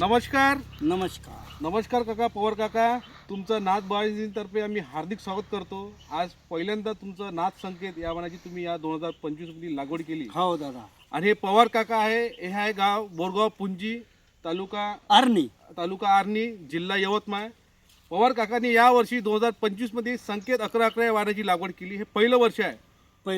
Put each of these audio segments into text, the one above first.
नमस्कार. नमस्कार. नमस्कार काका पवार काका. तुमचं नाथ बाळाजींतर्फे आम्ही हार्दिक स्वागत करतो. आज पहिल्यांदा तुमचं नाथ संकेत या वनाची तुम्ही या दोन हजार पंचवीसमध्ये लागवड केली. हो दादा. आणि हे पवार काका आहे हे आहे गाव बोरगाव पुंजी तालुका आर्नी तालुका आर्णी जिल्हा यवतमाळ. पवार काकांनी या वर्षी दोन हजार पंचवीसमध्ये संकेत अकरा अकरा या लागवड केली. हे पहिलं वर्ष आहे.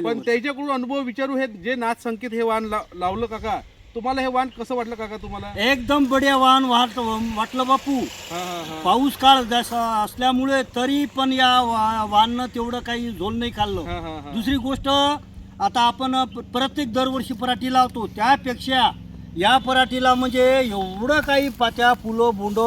पण. त्याच्याकडून अनुभव विचारू हे जे नाथ संकेत हे ला- लावलं काका तुम्हाला हे वाहन कसं वाटलं काका तुम्हाला? एकदम बढिया वाहन वाट वाटलं बापू. हा हा हा. पाऊस काळ जसा असल्यामुळे तरी पण या वा- वाहननं तेवढं काही झोल नाही खाल्लं. हा हा हा. दुसरी गोष्ट आता आपण प- प्रत्येक दरवर्षी पराठी लावतो. त्यापेक्षा या पराठीला म्हणजे एवढं काही पात्या फुलं बोंड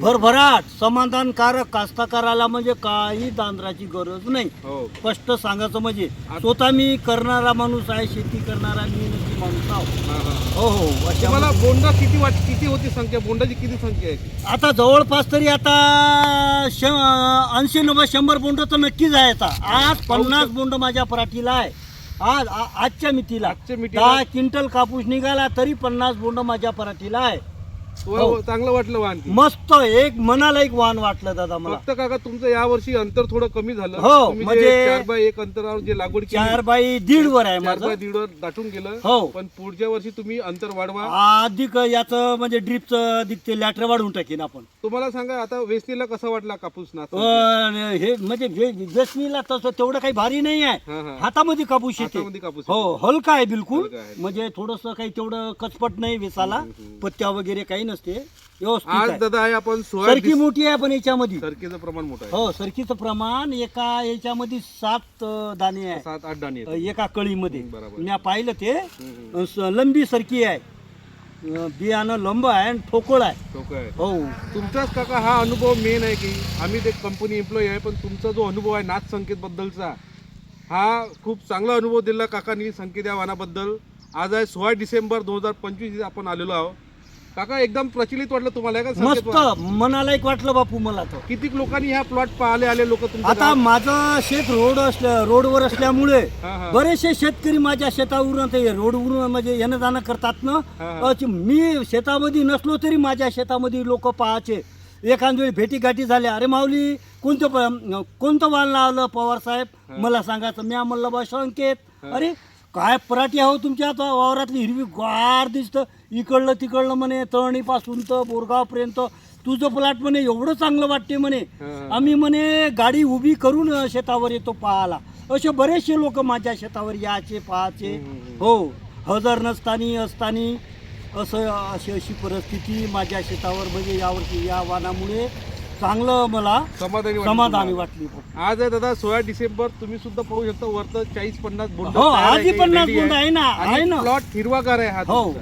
भरभराट समाधानकारक कास्तकाराला म्हणजे काही दांद्राची गरज नाही. हो. स्पष्ट सांगायचं म्हणजे स्वतः मी करणारा माणूस आहे शेती करणारा मी नक्की माणूस आहो. हा हा हो. हो अशा तुम्हाला बोंडा किती वाट किती होती संख्या? बोंडाची किती संख्या आहे? आता जवळपास तरी आता ऐंशी नव्वद शंभर बोंड तर नक्कीच आहे आता. आज पन्नास बोंड माझ्या पराठीला आहे. आज आजच्या मितीला. आजच्या मितीला- दहा क्विंटल कापूस निघाला तरी पन्नास बोंड माझ्या पराठीला आहे. हो. चांगलं वाटलं वाहन? मस्त एक मनाला एक वाहन वाटलं दादा मला. फक्त काका तुमचं या वर्षी अंतर थोडं कमी झालं. हो, तुम्ही जे म्हणजे- चार बाय एक अंतरावर जे लागवड केली चार बाई दीड वर आहे चार बाय माझं दीड वर दाटून गेलं. हो. पण पुढच्या वर्षी तुम्ही अंतर वाढवा. अधिक याचं म्हणजे ड्रिपचं अधिक ते लॅटर वाढवून टाकीन आपण. तुम्हाला सांगा आता वेस्टीला कसा वाटला कापूस पण हे म्हणजे जसनीला तसं तेवढं काही भारी नाही आहे. हा हा. हातामध्ये कापूस येते. हातामध्ये कापूस हो हलका आहे बिलकुल. हलका आहे. म्हणजे थोडस काही तेवढं कचपट नाही वेसाला. पत्त्या वगैरे काही नसते व्यवस्थित आज आहे. दादा आहे आपण सोळा सरकी मोठी आहे पण याच्यामध्ये. सरकीचं प्रमाण मोठं आहे. हो सरकीचं प्रमाण एका याच्यामध्ये सात अं, दाणे आहे सात आठ दाणे अं, आहेत. एका कळीमध्ये. बरोबर. मी पाहिलं ते. अं, स- लंबी सरकी आहे. अं, बियाणं लंब आहे आणि ठोकळ आहे. डोकं आहे. हो. तुमचाच काका हा अनुभव मेन आहे की आम्ही ते कंपनी एम्प्लॉई आहे पण तुमचा जो अनुभव आहे नाथ संकेत बद्दलचा हा खूप चांगला अनुभव दिला काकांनी संकेत या वाहनाबद्दल. आज आहे सोळा डिसेंबर दोन हजार पंचवीस आपण आलेलो आहोत. काका एकदम प्रचलित वाटलं तुम्हाला का संकेत मस्त? मनाला एक वाटलं बापू मला तर. किती लोकांनी ह्या प्लॉट पाहिले आले लोक आता माझं शेत रोड असल्या रोडवर असल्यामुळे हा, हा. बरेचसे शेतकरी माझ्या शेतावरून ते रोडवरून म्हणजे येणं जाणं करतात ना हा, हा. अच- मी शेतामध्ये नसलो तरी माझ्या शेतामध्ये लोक पाहायचे. एखाद वेळी भेटी गाठी झाल्या अरे माऊली कोणतं प- कोणतं वाण लावलं पवार साहेब? मला सांगायचं मी म्हणलं बा संकेत. अरे काय पराठी आहो तुमच्या आता? वावरातली हिरवी गार दिसतं. इकडलं तिकडलं म्हणे तळणीपासून तर बोरगावपर्यंत. तुझं प्लॉट म्हणे एवढं चांगलं वाटते म्हणे. आम्ही म्हणे गाडी उभी करून शेतावर येतो पाहायला. असे बरेचसे लोक माझ्या शेतावर यायचे पाहायचे. हो हजर नसतानी असतानी असं अशी अशी परिस्थिती माझ्या शेतावर म्हणजे यावर्षी या वाहनामुळे चांगलं मला समाधानी वाटलं समाधानी तुम्हाला? वाटली आज आहे दादा सोळा डिसेंबर तुम्ही सुद्धा पाहू शकता वरतं चाळीस पन्नास बोंड हो, काही पन्नास बोंड आहे ना, आहे ना. प्लॉट हिरवागार आहे हा हो. तुमचा.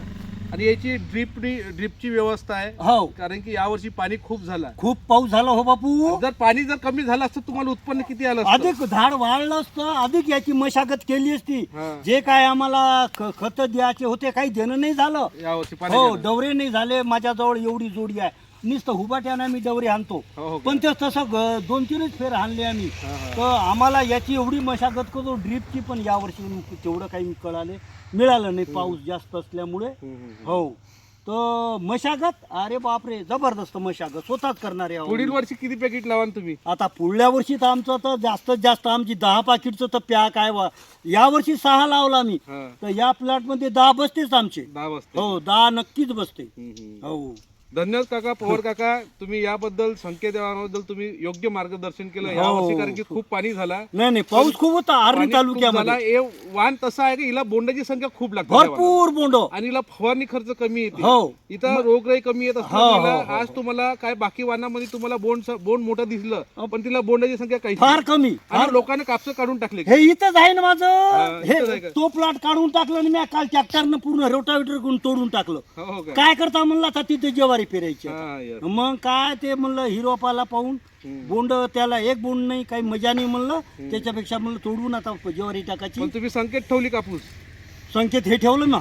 आणि याची ड्रिप ड्रिपची व्यवस्था आहे हो कारण की यावर्षी पाणी खूप झालं खूप पाऊस झाला हो बापू जर पाणी जर कमी झालं असतं तुम्हाला उत्पन्न किती आलं असतं? अधिक झाड वाढलं असतं अधिक याची मशागत केली असती हा. जे काय आम्हाला खत द्यायचे होते काही देणं नाही झालं यावर्षी हो डवरे नाही झाले माझ्याजवळ एवढी जोडी आहे नुसतं हुबाट्यानं मी डवरे आणतो. हो, हो? पण ते तसं ग- दोन तीनच फेर आणले आम्ही. हा, हा. तर आम्हाला याची एवढी मशागत करतो ड्रीपची पण यावर्षी तेवढं काही कळाले. मिळालं नाही पाऊस जास्त असल्यामुळे. हम्म, हम्म, हम्म. हो. तर मशागत अरे बापरे जबरदस्त मशागत स्वतःच करणार पुढील. वर्षी किती पॅकेट लावाल तुम्ही? आता पुढल्या वर्षी तर आमचं तर जास्तीत जास्त आमची दहा पाकिटचं तर पॅक आहे वा या वर्षी सहा लावला मी. हा, तर या प्लॉटमध्ये दहा बसतेच आमचे. दहा वाजता हो दहा नक्कीच बसते. हम्म, हम्म. हो. धन्यवाद काका पवार काका. तुम्ही याबद्दल संकेत याबद्दल तुम्ही योग्य मार्गदर्शन केलं. हो. यावर्षी कारण की खूप पाणी झाला. नाही नाही पाऊस खूप होता आर्मी पाणी खूप झाला. हे वाहन तसं आहे की हिला बोंडाची संख्या खूप लागते त्या. भरपूर बोंड. आणि हिला फवारणी खर्च कमी येते. हो. इथं रोगराई कमी येत हो, असल्यामुळे हो, हो, आज तुम्हाला काय बाकी वाहनामध्ये तुम्हाला बोंड बोंड मोठं दिसलं पण तिला बोंडाची संख्या काही फार कमी आणि लोकांना कापसं काढून टाकले. हे इथंच आहे ना माझं. इथंच आहे हे का? तो प्लॉट काढून टाकलं आणि मी काल ट्रॅक्टरनं पूर्ण रोटावेटर करून तोडून टाकलं. हो हो का? काय करता म्हणलं आता तिथे ज्वारी हा, यार. मग काय ते म्हणलं हिरोपाला पाहून. बोंड त्याला एक बोंड नाही काही मजा नाही म्हणलं. त्याच्यापेक्षा म्हणलं तोडून आता ज्वारी टाकायची. पण तुम्ही संकेत ठेवली कापूस संकेत हे ठेवलं ना.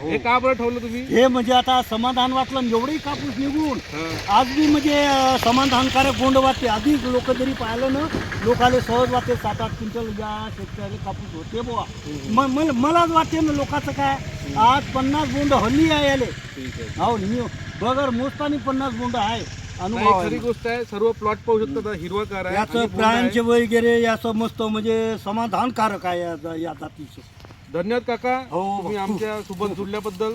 हे. का बरं ठेवलं तुम्ही? हे म्हणजे आता समाधान वाटलं आणि एवढंही कापूस निघून. हा. आज बी म्हणजे अं, समाधानकारक गोंड वाटते. अधिक लोक जरी पाहिलं ना लोकाले सहज वाटते सात आठ क्विंटल या शेतकऱ्याला कापूस होते बुवा. म- मला- मलाच वाटते ना लोकांचं काय. आज पन्नास बोंड हल्ली आहे याले. ठीक आहे. हो बगर मोजतानी पन्नास गुंड आहे. नाही, अनुभव खरी गोष्ट आहे सर्व प्लॉट पाहू शकता हिरवागार आहे याचं पूर्ण प्राण्यांचे. वगैरे याचं मस्त म्हणजे समाधानकारक आहे या या जातीचं. धन्यवाद काका. हो, हो. तुम्ही आमच्यासोबत जुडल्याबद्दल.